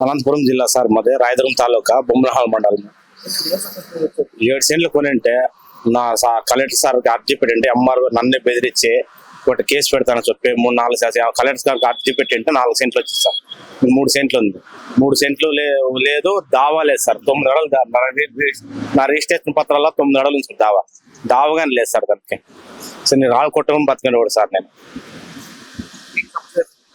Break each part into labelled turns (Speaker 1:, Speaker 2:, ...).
Speaker 1: అనంతపురం జిల్లా సార్ మాది రాయదుర్గం తాలూకా బొమ్మలహాల్ మండలం. ఏడు సెంట్లు కొనింటే నా కలెక్టర్ సార్కి అర్జీ పెట్టింటే ఎంఆర్ నన్ను బెదిరించి ఒకటి కేసు పెడతానని చెప్పి మూడు నాలుగు శాతం కలెక్టర్ గారికి అర్జీ పెట్టింటే నాలుగు సెంట్లు వచ్చింది సార్. మూడు సెంట్లు ఉంది. మూడు సెంట్లు లేదు దావా లేదు సార్. తొమ్మిది అడలు నా నా రిజిస్ట్రేషన్ పత్రాల్లో తొమ్మిది అడలు ఉంది సార్ దావా దావగానే లేదు సార్ దానికి. సార్ నేను రాళ్ళు కొట్టడం బతకండి కూడా సార్ నేను.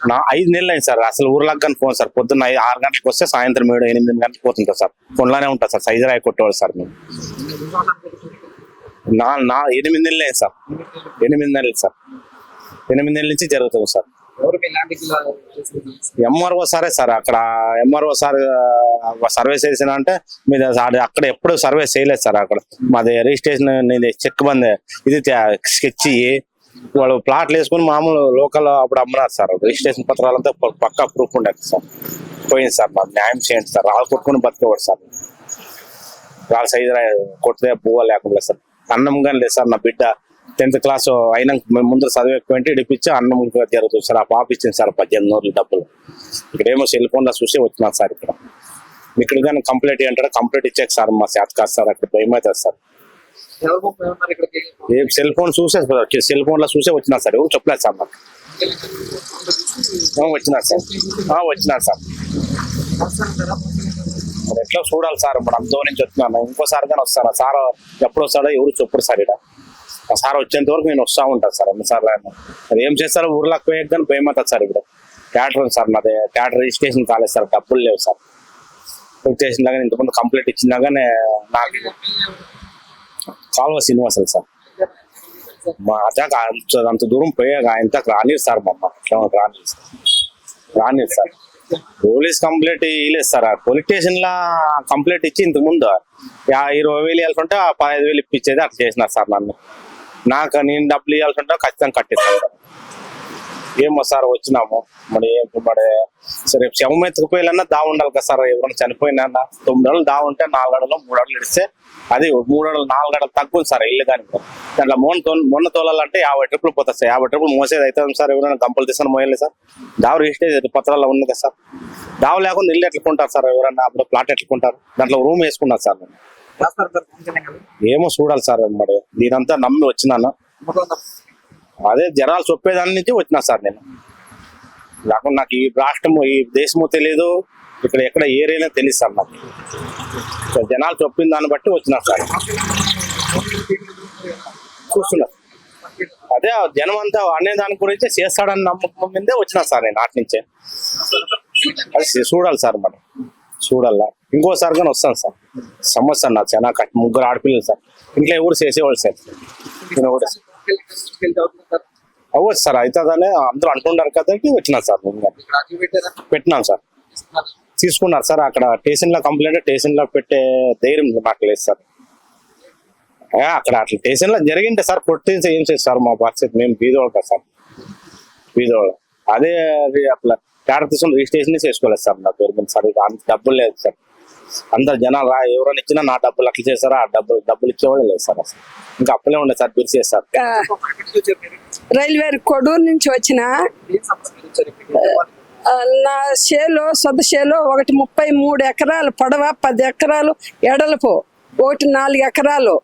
Speaker 1: నా ఐదు నెలలు అయింది సార్. అసలు ఊర్లకు కానీ ఫోన్ సార్. పొద్దున్న ఆరు గంటలకు వస్తే సాయంత్రం ఏడు ఎనిమిది గంటలకు పోతుంటారు సార్. ఫోన్లోనే ఉంటారు సార్. సైజు రాయి కొట్టేవాడు సార్ మేము. నా నా ఎనిమిది నెలలు అయింది సార్. ఎనిమిది నెలలు సార్. ఎనిమిది నెలల నుంచి జరుగుతుంది సార్? ఎంఆర్ఓ సారే సార్. అక్కడ ఎంఆర్ఓ సార్ సర్వే చేసిన అంటే మీద ఆడ- అక్కడ ఎప్పుడు సర్వే చేయలేదు సార్ అక్కడ. మాది రిజిస్ట్రేషన్ చెక్ బంద్ ఇది స్కెచ్ వాళ్ళు ప్లాట్లు వేసుకుని మామూలు లోకల్ అప్పుడు అమ్మన్నారు సార్. రిజిస్ట్రేషన్ పత్రాలంతా ప- పక్కా ప్రూఫ్ ఉండదు సార్. పోయింది సార్ మాకు న్యాయం చేయండి సార్. రాళ్ళు కొట్టుకుని బతికేవాడు సార్. రాళ్ళ సైజు కొడితే పువ్వ లేకుండా సార్. అన్నం కానీ లేదు సార్ నా బిడ్డ టెన్త్ క్లాస్ అయినా మేము ముందు చదివేటువంటి ఇడిపించి అన్నం జరుగుతుంది సార్. ఆ పాప ఇచ్చింది సార్ పద్దెనిమిది నూరులు డబ్బులు. ఇక్కడేమో సెల్ ఫోన్లో చూసి వచ్చినాను సార్ ఇక్కడ. ఇక్కడ కానీ కంప్లీట్ అంటారా కంప్లీట్ ఇచ్చాక సార్ మా చేత కాదు సార్. అక్కడ భయం అవుతుంది సార్. సెల్ ఫోన్ చూసే సెల్ ఫోన్లో చూసే వచ్చినా సార్ ఎవరు చెప్పలేదు సార్ నాకు ఆ, వచ్చినారు సార్? ఆ, వచ్చినారు సార్. మరి ఎట్లా చూడాలి సార్ ఇప్పుడు అంతో నుంచి వచ్చినా ఇంకోసారి కానీ వస్తాను? సార్ ఎప్పుడు వస్తాడో ఎవరు చెప్పరు సార్ ఇక్కడ. ఆ సార్ వచ్చేంత వరకు నేను వస్తా ఉంటాను సార్ ఎన్నిసార్లు అయినా. మరి ఏం చేస్తారో ఊర్లోకి పోయాక కానీ భయం సార్ ఇక్కడ. థియేటర్ సార్ నాది థియేటర్ రిజిస్ట్రేషన్ కాలేదు సార్ డబ్బులు లేవు సార్. రిజిస్ట్రేషన్ కానీ ఇంతకుముందు కంప్లీట్ ఇచ్చినా కానీ నాకు కాలువ శ్రీనివాసులు సార్. మా అజాక అంత అంత దూరం పోయాక ఆయన రానిరు సార్ మా అమ్మ. రానిరు సార్. రానిరు సార్. పోలీస్ కంప్లైంట్ ఇవ్వలేదు సార్. పోలీస్ స్టేషన్ లా కంప్లైంట్ ఇచ్చి ఇంతకుముందు ఇరవై వేలు ఇవ్వాలంటే ఆ పదహైదు వేలు ఇప్పించేది అట్లా చేసినారు సార్ నన్ను. నాకు నేను డబ్బులు ఇవ్వాలంటే ఖచ్చితంగా కట్టిస్తాను సార్. ఏమో సార్ వచ్చినాము. మరి మరి సరే శవం ఎత్తుకుపోయాలన్నా దా ఉండాలి కదా సార్. ఎవరైనా చనిపోయినా తొమ్మిది అడుగులు దా ఉంటే నాలుగు అడుగులు మూడు అడుగులు ఇస్తే అది మూడు అడుగులు నాలుగు అడుగులు తక్కువ ఉంది సార్ ఇల్లు కానీ దాంట్లో మొన్న తో మొన్న తోలాలంటే యాభై ట్రిప్పులు పోతుంది సార్. యాభై ట్రిప్పులు మోసేది అవుతుంది సార్? ఎవరైనా గంపలు తీసుకొని మోయాలి సార్. దావ రిజిస్టర్ పత్రాల్లో ఉంది కదా సార్. దావ లేకుండా ఇల్లు ఎట్లుకుంటారు సార్? ఎవరైనా అప్పుడు ప్లాట్ ఎట్లుకుంటారు దాంట్లో రూమ్ వేసుకున్నారు సార్. ఏమో చూడాలి సార్ మరి. దీనంతా నమ్మి వచ్చినాను. అదే జనాలు చెప్పేదాని నుంచి వచ్చినా సార్ నేను. లేకుండా నాకు ఈ రాష్ట్రము ఈ దేశము తెలియదు ఇక్కడ ఎక్కడ ఏరియాలో తెలియదు సార్ నాకు. సో జనాలు చెప్పిన దాన్ని బట్టి వచ్చినా సార్. చూస్తున్నారు అదే జనం అంతా అనే దాని గురించి చేస్తాడని నమ్మకం మీదే వచ్చినా సార్ నేను నాటి నుంచే. అది చూడాలి సార్ మరి. చూడాలా? ఇంకోసారి కానీ వస్తాను సార్. సమస్య నాకు చాలా కట్- ముగ్గురు ఆడపిల్లలు సార్. ఇంట్లో ఎవరు చేసేవాళ్ళు సార్? నేను కూడా
Speaker 2: సార్
Speaker 1: అవ్వచ్చు సార్ అవుతుందని అందరూ అంటున్నారు కదండి వచ్చినా సార్ పెట్టినాం సార్. తీసుకున్నారు సార్ అక్కడ స్టేషన్లో కంప్లైంట్ స్టేషన్లో పెట్టే ధైర్యం నాకు లేదు సార్. అక్కడ అట్లా స్టేషన్లో జరిగింటే సార్ కొట్టేసి ఏం చేస్తారు సార్ మా పరిస్థితి మేము బీదోళ్ళ సార్. బీదోళ్ళ అదే అది అట్లా క్యారెక్టర్ తీసుకుని రిజిస్ట్రేషన్ చేసుకోలేదు సార్ నా పేరు మీద సార్ ఇక అంత డబ్బులు లేదు సార్. అందరు జనాలు రా ఎవరైనా ఇచ్చినా నా డబ్బులు అట్లా చేస్తారా ఆ డబ్బులు డబ్బులు ఇచ్చేవాళ్ళు లేదు సార్ అసలు. ఇంకా అప్పులే ఉండే సార్
Speaker 3: పిలిచేస్తారు రైల్వే కొడూరు నుంచి వచ్చిన నా చేలో సొంత షేలో ఒకటి ముప్పై మూడు ఎకరాలు పొడవ పది ఎకరాలు ఎడలపు ఒకటి నాలుగు ఎకరాలు.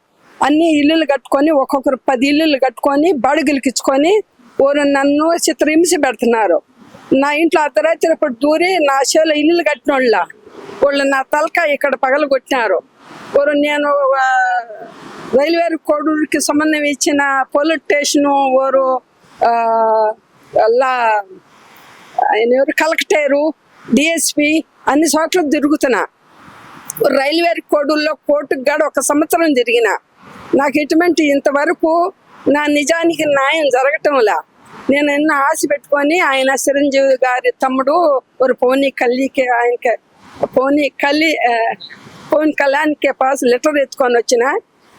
Speaker 3: అన్ని ఇల్లులు కట్టుకొని ఒక్కొక్కరు పది ఇల్లులు కట్టుకొని బడుగులకి ఇచ్చుకొని ఊరు నన్ను చిత్రహింస పెడుతున్నారు. నా ఇంట్లో అర్ధరాత్రి దూరి నా చేలో ఇల్లులు కట్టిన వాళ్ళ వాళ్ళు నా తలక ఇక్కడ పగల కొట్టినారు ఊరు నేను రైల్వేరు రైల్వే కోడూరుకి సంబంధం ఇచ్చిన పోలీస్ స్టేషను వారు అలా లా ఆయన ఎవరు? కలెక్టరు డిఎస్పి అన్ని చోట్ల తిరుగుతున్నా. రైల్వే కోడూరులో కోర్టుకు గడ ఒక సంవత్సరం తిరిగిన. నాకు ఎటువంటి ఇంతవరకు నా నిజానికి న్యాయం జరగటంలా నేను ఎన్నో ఆశ పెట్టుకొని ఆయన చిరంజీవి గారి తమ్ముడు ఒక పోనీ కల్లికి ఆయనకి పోనీ కల్లి పోనీ పవన్ కళ్యాణ్కి పాస్ లెటర్ ఎత్తుకొని వచ్చిన.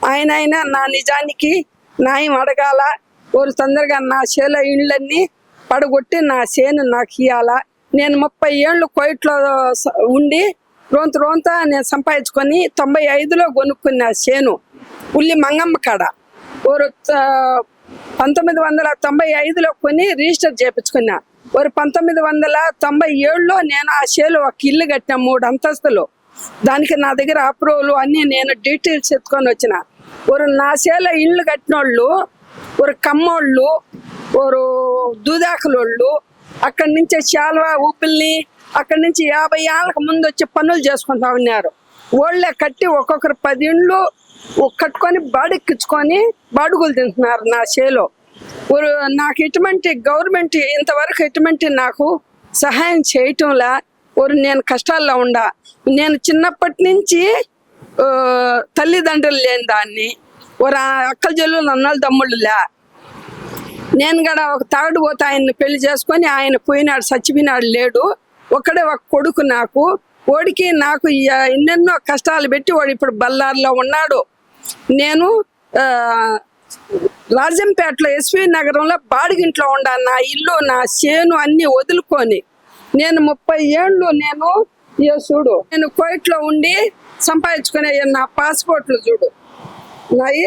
Speaker 3: ఆయన అయినా నా నిజానికి న్యాయం అడగాల? వాళ్ళు తొందరగా నా చేల ఇళ్ళన్నీ పడగొట్టి నా చేను నాకు ఇయ్యాల? నేను ముప్పై ఏళ్ళు కోయిట్లో స- ఉండి రోంత రోంత నేను సంపాదించుకొని తొంభై ఐదులో కొనుక్కున్న చేను ఉల్లి మంగమ్మ కాడ. ఓరు త- పంతొమ్మిది వందల తొంభై ఐదులో కొని రిజిస్టర్ చేపించుకున్నా. ఒక పంతొమ్మిది వందల తొంభై ఏడులో నేను ఆ షేలో ఒక ఇల్లు కట్టిన మూడు అంతస్తులు. దానికి నా దగ్గర అప్రూవల్ అన్నీ నేను డీటెయిల్స్ ఎత్తుకొని వచ్చిన. ஒரு నా షేలో ఇల్లు కట్టినోళ్ళు ఒక కమ్మోళ్ళు ఒక దూదాకులోళ్ళు అక్కడి నుంచి శాల్వా ఊపిల్ని అక్కడి నుంచి యాభై ఏళ్ళకు ముందు వచ్చి పనులు చేసుకుంటా ఉన్నారు. ఓళ్ళే కట్టి ఒక్కొక్కరు పది ఇండ్లు కట్టుకొని బాడెక్కించుకొని బాడుగులు తింటున్నారు నా చేలో. ఒక నాకు ఎటువంటి గవర్నమెంట్ ఇంతవరకు ఎటువంటి నాకు సహాయం చేయటంలా ఒక నేను కష్టాల్లో ఉండా. నేను చిన్నప్పటి నుంచి తల్లిదండ్రులు లేని దాన్ని. ఒక అక్కల చెల్లు నన్నల తమ్ముళ్ళులే. నేను కూడా ఒక తాడు పోతే ఆయన్ని పెళ్ళి చేసుకొని ఆయన పోయినాడు చచ్చిపోయినాడు లేడు. ఒక్కడే ఒక కొడుకు నాకు. ఓడికి నాకు ఎన్నెన్నో కష్టాలు పెట్టి వాడు ఇప్పుడు బల్లార్లో ఉన్నాడు. నేను రాజంపేటలో ఎస్వి నగరంలో బాడిగింట్లో ఉండాను నా ఇల్లు నా చేను అన్ని వదులుకొని నేను ముప్పై ఏళ్ళు నేను ఇయో చూడు. నేను కోయిట్లో ఉండి సంపాదించుకునే నా పాస్పోర్ట్లు చూడు. నాయి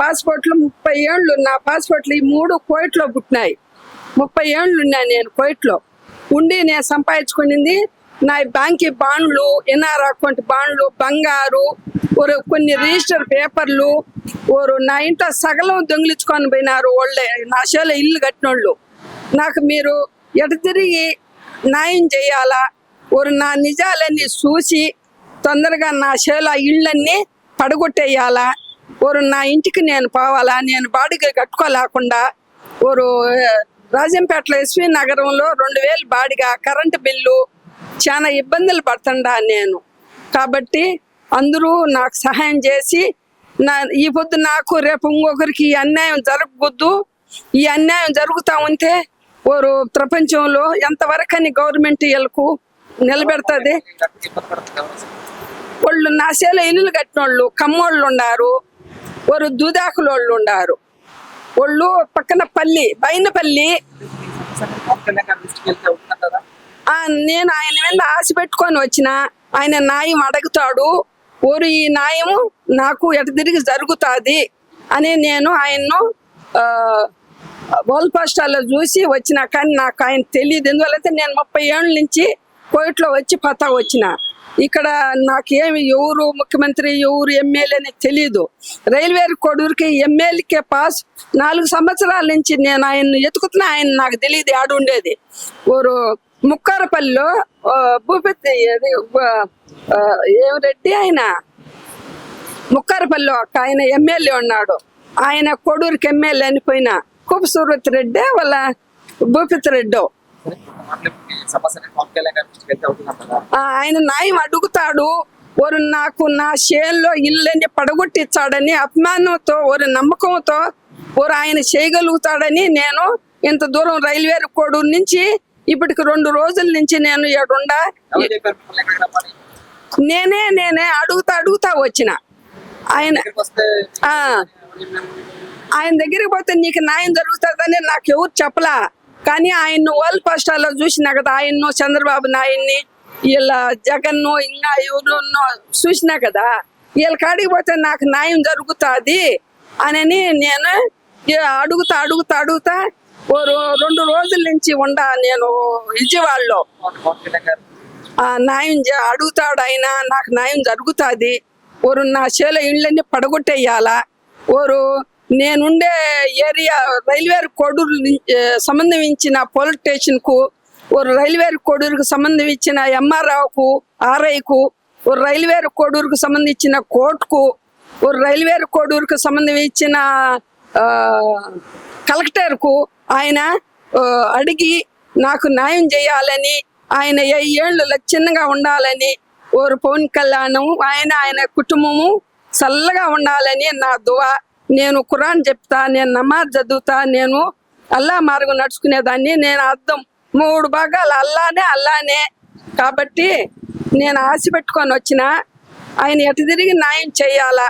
Speaker 3: పాస్పోర్ట్లు ముప్పై ఏళ్ళు నా పాస్పోర్ట్లు ఈ మూడు కోయిట్లో పుట్టినాయి. ముప్పై ఏళ్ళు ఉన్నాయి నేను కోయిట్లో ఉండి నేను సంపాదించుకునింది నా బ్యాంక్ బాండ్లు ఎన్ఆర్ అకౌంట్ బాండ్లు బంగారు ఒక కొన్ని రిజిస్టర్ పేపర్లు ఓరు నా ఇంట్లో సగలం దొంగిలించుకొని పోయినారు వాళ్ళే నా చేలో ఇల్లు కట్టినోళ్ళు. నాకు మీరు ఎట తిరిగి న్యాయం చేయాలా? ఒక నా నిజాలన్నీ చూసి తొందరగా నా చేలో ఇళ్ళన్నీ పడగొట్టేయాలా? ఒక నా ఇంటికి నేను పోవాలా? నేను బాడిగ కట్టుకోలేకుండా ఒక రాజంపేటలో ఎస్వి నగరంలో రెండు వేలు బాడిగా కరెంటు బిల్లు చాలా ఇబ్బందులు పడుతుండా నేను. కాబట్టి అందరూ నాకు సహాయం చేసి నా ఈ పొద్దు నాకు రేపు ఇంకొకరికి ఈ అన్యాయం జరగకూడదు ఈ అన్యాయం జరుగుతూ ఉంటే ఓరు ప్రపంచంలో ఎంతవరకని గవర్నమెంట్ వీళ్ళకు నిలబెడుతుంది.
Speaker 2: వాళ్ళు నా ఎవరు ఇల్లులు
Speaker 3: వాళ్ళు ఇల్లు కట్టినోళ్ళు కమ్మోళ్ళు ఉన్నారు వారు దూదాకులోళ్ళు ఉన్నారు వాళ్ళు పక్కన పల్లి బైనపల్లి నేను ఆయన మీద ఆశ పెట్టుకొని వచ్చిన ఆయన న్యాయం అడుగుతాడు. ఊరు ఈ న్యాయము నాకు ఎటు తిరిగి జరుగుతుంది అని నేను ఆయన్ను వరల్డ్ పోస్టాల్లో చూసి వచ్చిన కానీ నాకు ఆయన తెలియదు. ఎందువల్ల నేను ముప్పై ఏళ్ళ నుంచి కోయిట్లో వచ్చి పతా వచ్చిన. ఇక్కడ నాకేమి ఎవరు ముఖ్యమంత్రి ఎవరు ఎమ్మెల్యే అనేది తెలియదు రైల్వే కొడూరికి ఎమ్మెల్యేకే పాస్. నాలుగు సంవత్సరాల నుంచి నేను ఆయన్ని ఎతుకుతున్నా ఆయన నాకు తెలియదు ఆడు ఉండేది. ఊరు ముక్కారపల్లిలో భూపతి అది, ఆ, ఏం రెడ్డి ఆయన? ముక్కారపల్లిలో ఒక ఆయన ఎమ్మెల్యే ఉన్నాడు. ఆయన కొడూరుకి ఎమ్మెల్యే అని పోయిన. కుపసూరత్ రెడ్డి వాళ్ళ భూపతి రెడ్డో. ఆయన న్యాయం అడుగుతాడు. ఒక నాకు నా చేనులో ఇల్లని పడగొట్టించాడని అభిమానంతో ఒక నమ్మకంతో ఒక ఆయన చేయగలుగుతాడని నేను ఇంత దూరం రైల్వే కోడూరు నుంచి ఇప్పటికి రెండు రోజుల నుంచి నేను
Speaker 2: రమ్మని
Speaker 3: నేనే నేనే అడుగుతా అడుగుతా వచ్చిన. ఆయన? ఆయన దగ్గరికి పోతే నీకు న్యాయం జరుగుతుందని నాకు ఎవరు చెప్పలా? కానీ ఆయన్ను వరల్డ్ పోస్టాల్లో చూసినా కదా ఆయన్ను చంద్రబాబు నాయుడిని వీళ్ళ జగన్ను ఇంకా ఎవరున్నో చూసినా కదా వీళ్ళ కాడికి పోతే నాకు న్యాయం జరుగుతుంది అని నేను అడుగుతా అడుగుతా అడుగుతా ఓ రెండు రోజుల నుంచి ఉండా నేను విజయవాడలో. ఆ న్యాయం అడుగుతాడు ఆయన నాకు న్యాయం జరుగుతుంది. ఓరు నా చేల ఇళ్ళని పడగొట్టేయాలా? ఓరు నేనుండే ఏరియా రైల్వే కొడూరు సంబంధించిన పోలీస్ స్టేషన్కు ఓరు రైల్వే కొడూరుకు సంబంధించిన ఎంఆర్ఓకు ఆర్ఐకు ఓ రైల్వే కొడూరుకు సంబంధించిన కోర్టుకు ఓ రైల్వే కొడూరుకు సంబంధించిన కలెక్టర్కు ఆయన అడిగి నాకు న్యాయం చేయాలని ఆయన ఏ ఏళ్ళు లక్షణంగా ఉండాలని ఓరు పవన్ కళ్యాణం ఆయన ఆయన కుటుంబము చల్లగా ఉండాలని నా దువా. నేను ఖురాన్ చెప్తా నేను నమాజ్ చదువుతా నేను అల్లా మార్గం నడుచుకునేదాన్ని. నేను అర్థం మూడు భాగాలు అల్లానే అల్లానే. కాబట్టి నేను ఆశ పెట్టుకొని వచ్చిన ఆయన ఎటు తిరిగి న్యాయం చేయాలా?